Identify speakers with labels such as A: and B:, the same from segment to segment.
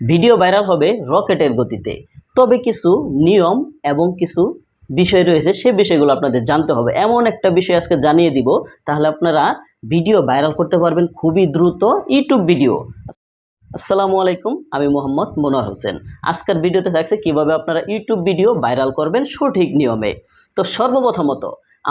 A: Video viral হবে রকেটের গতিতে। তবে কিছু নিয়ম এবং কিছু বিষয় রয়েছে, সে বিষয়গুলো আপনাদের জানতে হবে। এমন একটা বিষয় আজকে জানিয়ে দিব, তাহলে আপনারা ভিডিও ভাইরাল করতে পারবেন খুবই দ্রুত ইউটিউব ভিডিও। আসসালামু আলাইকুম, আমি মোহাম্মদ মনোয়ার হোসেন। আজকের ভিডিওতে থাকছে কীভাবে আপনারা ইউটিউব ভিডিও ভাইরাল করবেন সঠিক নিয়মে। তো সর্বপ্রথমত,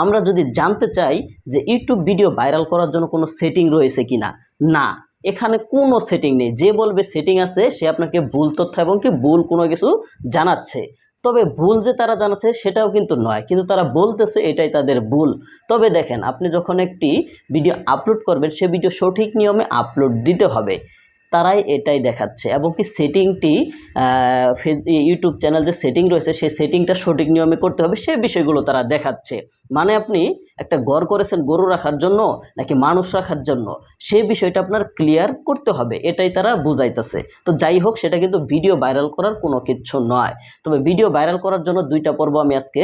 A: আমরা যদি জানতে চাই যে ইউটিউব ভিডিও ভাইরাল করার জন্য কোনো সেটিং রয়েছে কিনা? না। এখানে কোনো সেটিং নেই। যে বলবে সেটিং আছে, সে আপনাকে ভুল তথ্য এবং কি ভুল কোনো কিছু জানাচ্ছে। তবে ভুল যে তারা জানাচ্ছে সেটাও কিন্তু নয়। কিন্তু তারা বলতেছে এটাই তাদের ভুল। তবে দেখেন, আপনি যখন একটি ভিডিও আপলোড করবেন, সে ভিডিও সঠিক নিয়মে আপলোড দিতে হবে। তারাই এটাই দেখাচ্ছে। এবং কি সেটিংটি ফেস ইউটিউব চ্যানেল যে সেটিং রয়েছে, সেই সেটিংটা সঠিক নিয়মে করতে হবে, সে বিষয়গুলো তারা দেখাচ্ছে। মানে আপনি একটা ঘর করেছেন গরু রাখার জন্য, নাকি মানুষ রাখার জন্য সেই বিষয়টা আপনার ক্লিয়ার করতে হবে, এটাই তারা বুঝাইতেছে। তো যাই হোক, সেটা কিন্তু ভিডিও ভাইরাল করার কোনো কিচ্ছু নয়। তবে ভিডিও ভাইরাল করার জন্য দুইটা পর্ব আমি আজকে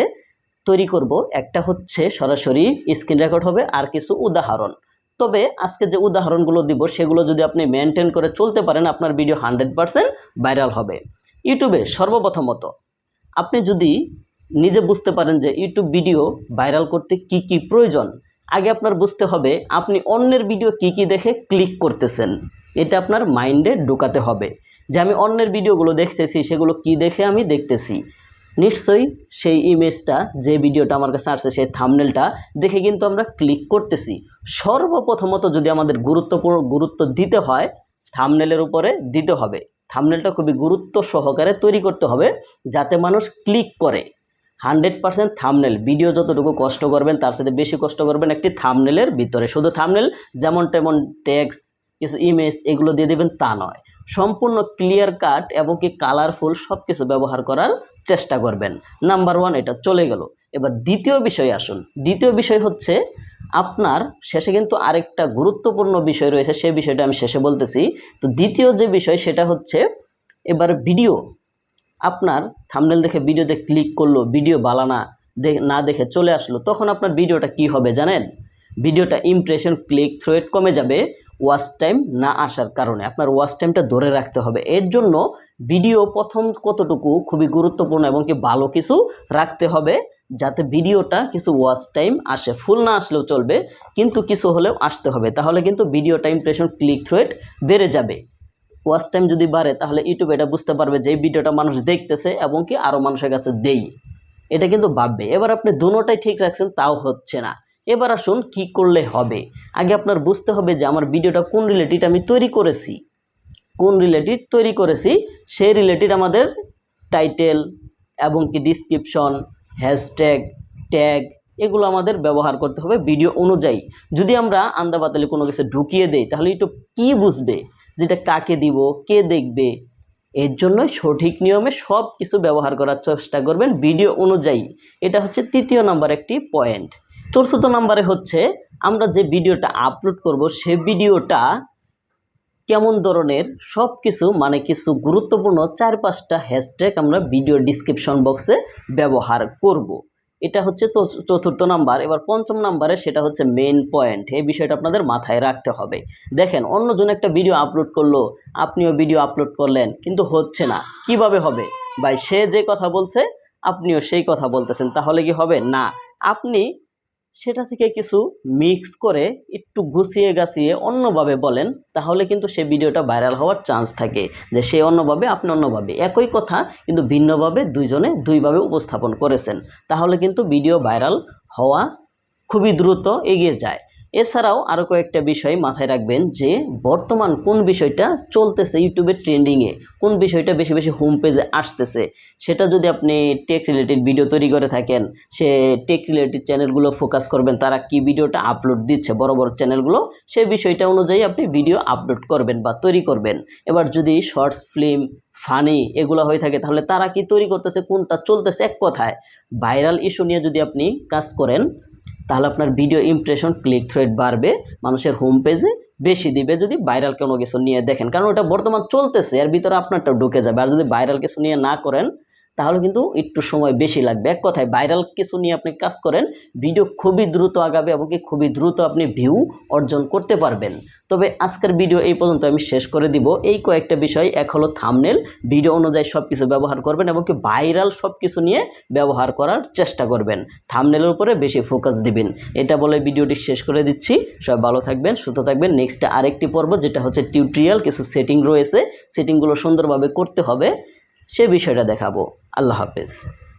A: তৈরি করব। একটা হচ্ছে সরাসরি স্ক্রিন রেকর্ড হবে, আর কিছু উদাহরণ। তবে আজকে যে উদাহরণগুলো দিব, সেগুলো যদি আপনি মেনটেন করে চলতে পারেন, আপনার ভিডিও হান্ড্রেড পারসেন্ট ভাইরাল হবে। ইউটিউবে সর্বপ্রথমত, আপনি যদি নিজে বুঝতে পারেন যে ইউটিউব ভিডিও ভাইরাল করতে কি কি প্রয়োজন, আগে আপনার বুঝতে হবে আপনি অন্যের ভিডিও কি কি দেখে ক্লিক করতেছেন। এটা আপনার মাইন্ডে ঢোকাতে হবে। যে আমি অন্যের ভিডিওগুলো দেখতেছি, সেগুলো কি দেখে আমি দেখতেছি। নিশ্চয়ই সেই ইমেজটা যে ভিডিওটা আমার কাছে আসছে, সেই থামনেলটা দেখে কিন্তু আমরা ক্লিক করতেছি। সর্বপ্রথমত যদি আমাদের গুরুত্বপূর্ণ, গুরুত্ব দিতে হয় থামনেলের উপরে দিতে হবে। থামনেলটা খুবই গুরুত্ব সহকারে তৈরি করতে হবে, যাতে মানুষ ক্লিক করে। হান্ড্রেড পার্সেন্ট থামনেল ভিডিও যতটুকু কষ্ট করবেন, তার সাথে বেশি কষ্ট করবেন একটি থামনেলের ভিতরে। শুধু থামনেল যেমন তেমন ট্যাক্স কিছু ইমেজ এগুলো দিয়ে দেবেন তা নয়। সম্পূর্ণ ক্লিয়ার কাট এবং কি কালারফুল সব কিছু ব্যবহার করার চেষ্টা করবেন। নাম্বার ওয়ান এটা চলে গেল। এবার দ্বিতীয় বিষয় আসুন। দ্বিতীয় বিষয় হচ্ছে, আপনার শেষে কিন্তু আরেকটা গুরুত্বপূর্ণ বিষয় রয়েছে সেই বিষয়টা আমি শেষে বলতেছি। তো দ্বিতীয় যে বিষয়, সেটা হচ্ছে, এবার ভিডিও আপনার থামনেল দেখে ভিডিওতে ক্লিক করল ভিডিও বালানা না দেখে চলে আসলো, তখন আপনার ভিডিওটা কি হবে জানেন? ভিডিওটা ইমপ্রেশন ক্লিক থ্রোয়েট কমে যাবে। ওয়াচ টাইম না আসার কারণে আপনার ওয়াচ টাইমটা ধরে রাখতে হবে। এর জন্য ভিডিও প্রথম কতটুকু খুবই গুরুত্বপূর্ণ এবং কি ভালো কিছু রাখতে হবে যাতে ভিডিওটা কিছু ওয়াচ টাইম আসে। ফুল না আসলেও চলবে, কিন্তু কিছু হলেও আসতে হবে। তাহলে কিন্তু ভিডিওটা ইমপ্রেশন ক্লিক থ্রুয়েট বেড়ে যাবে। ওয়াচ টাইম যদি বাড়ে, তাহলে ইউটিউব এটা বুঝতে পারবে যে ভিডিওটা মানুষ দেখতেছে এবং কি আরও মানুষের কাছে দেই। এটা কিন্তু ভাববে। এবার আপনি দুটোটাই ঠিক রাখছেন, তাও হচ্ছে না। এবার আসুন কি করলে হবে? আগে আপনার বুঝতে হবে যে আমার ভিডিওটা কোন রিলেটেড আমি তৈরি করেছি। কোন রিলেটেড তৈরি করেছি, সেই রিলেটেড আমাদের টাইটেল এবং কি ডিসক্রিপশন হ্যাশট্যাগ ট্যাগ এগুলো আমাদের ব্যবহার করতে হবে ভিডিও অনুযায়ী। যদি আমরা আন্দাবাতালে কোনো কিছু ঢুকিয়ে দেই, তাহলে ইউটিউব কী বুঝবে? যেটা কাকে দিব, কে দেখবে? এর জন্য সঠিক নিয়মে সব কিছু ব্যবহার করার চেষ্টা করবেন ভিডিও অনুযায়ী। এটা হচ্ছে তৃতীয় নাম্বার একটি পয়েন্ট চতুর্থ নাম্বারে হচ্ছে, আমরা যে ভিডিওটা আপলোড করব সে ভিডিওটা কেমন ধরনের সব কিছু মানে কিছু গুরুত্বপূর্ণ চার পাঁচটা হ্যাশট্যাগ আমরা ভিডিও ডিসক্রিপশন বক্সে ব্যবহার করব। এটা হচ্ছে চতুর্থ নাম্বার, এবার পঞ্চম নাম্বারে সেটা হচ্ছে মেন পয়েন্ট এই বিষয়টা আপনাদের মাথায় রাখতে হবে। দেখেন, অন্যজন একটা ভিডিও আপলোড করল, আপনিও ভিডিও আপলোড করলেন, কিন্তু হচ্ছে না। কীভাবে হবে? ভাই, সে যে কথা বলছে, আপনিও সেই কথা বলতেছেন, তাহলে কি হবে? না। আপনি সেটা থেকে কিছু মিক্স করে একটু গুছিয়ে গাছিয়ে অন্যভাবে বলেন, তাহলে কিন্তু সে ভিডিওটা ভাইরাল হওয়ার চান্স থাকে যে সে অন্যভাবে, আপনি অন্যভাবে। একই কথা, কিন্তু ভিন্নভাবে দুইজনে দুইভাবে উপস্থাপন করেছেন। তাহলে কিন্তু ভিডিও ভাইরাল হওয়া খুবই দ্রুত এগিয়ে যায়। এছাড়াও আরও কয়েকটা বিষয় মাথায় রাখবেন যে বর্তমান কোন বিষয়টা চলতেছে ইউটিউবের ট্রেন্ডিংয়ে কোন বিষয়টা বেশি বেশি হোম পেজে আসতেছে? সেটা যদি আপনি টেক রিলেটেড ভিডিও তৈরি করে থাকেন, সে টেক রিলেটেড চ্যানেলগুলো ফোকাস করবেন, তারা কি ভিডিওটা আপলোড দিচ্ছে, বড় বড় চ্যানেলগুলো সেই বিষয়টা অনুযায়ী আপনি ভিডিও আপলোড করবেন বা তৈরি করবেন। এবার যদি শর্টস ফিল্ম ফানি এগুলো হয়ে থাকে, তাহলে তারা কি তৈরি করতেছে, কোনটা চলতেছে এক কথায়? ভাইরাল ইস্যু নিয়ে যদি আপনি কাজ করেন তাহলে আপনার ভিডিও ইমপ্রেশন ক্লিক থ্রেড বাড়বে, মানুষের হোম পেজে বেশি দিবে যদি ভাইরাল কোনো কিছু নিয়ে দেখেন। কারণ ওটা বর্তমান চলতেছে, এর ভিতরে আপনারটা ঢুকে যাবে। আর যদি ভাইরাল কিছু নিয়ে না করেন তাহলে কিন্তু একটু সময় বেশি লাগবে। এক কথায় ভাইরাল কিছু নিয়ে আপনি কাজ করেন ভিডিও খুবই দ্রুত আগাবে এবং কি খুবই দ্রুত আপনি ভিউ অর্জন করতে পারবেন। তবে আজকের ভিডিও এই পর্যন্ত আমি শেষ করে দিব। এই কয়েকটা বিষয়, এক হলো থামনেল ভিডিও অনুযায়ী সব কিছু ব্যবহার করবেন এবং কি ভাইরাল সব কিছু নিয়ে ব্যবহার করার চেষ্টা করবেন। থামনেলের উপরে বেশি ফোকাস দিবেন। এটা বলে ভিডিওটি শেষ করে দিচ্ছি। সবাই ভালো থাকবেন, সুস্থ থাকবেন। নেক্সট আরেকটি পর্ব, যেটা হচ্ছে টিউটোরিয়াল কিছু সেটিং রয়েছে। সেটিংগুলো সুন্দরভাবে করতে হবে, সে বিষয়টা দেখাবো। আল্লাহ হাফেজ।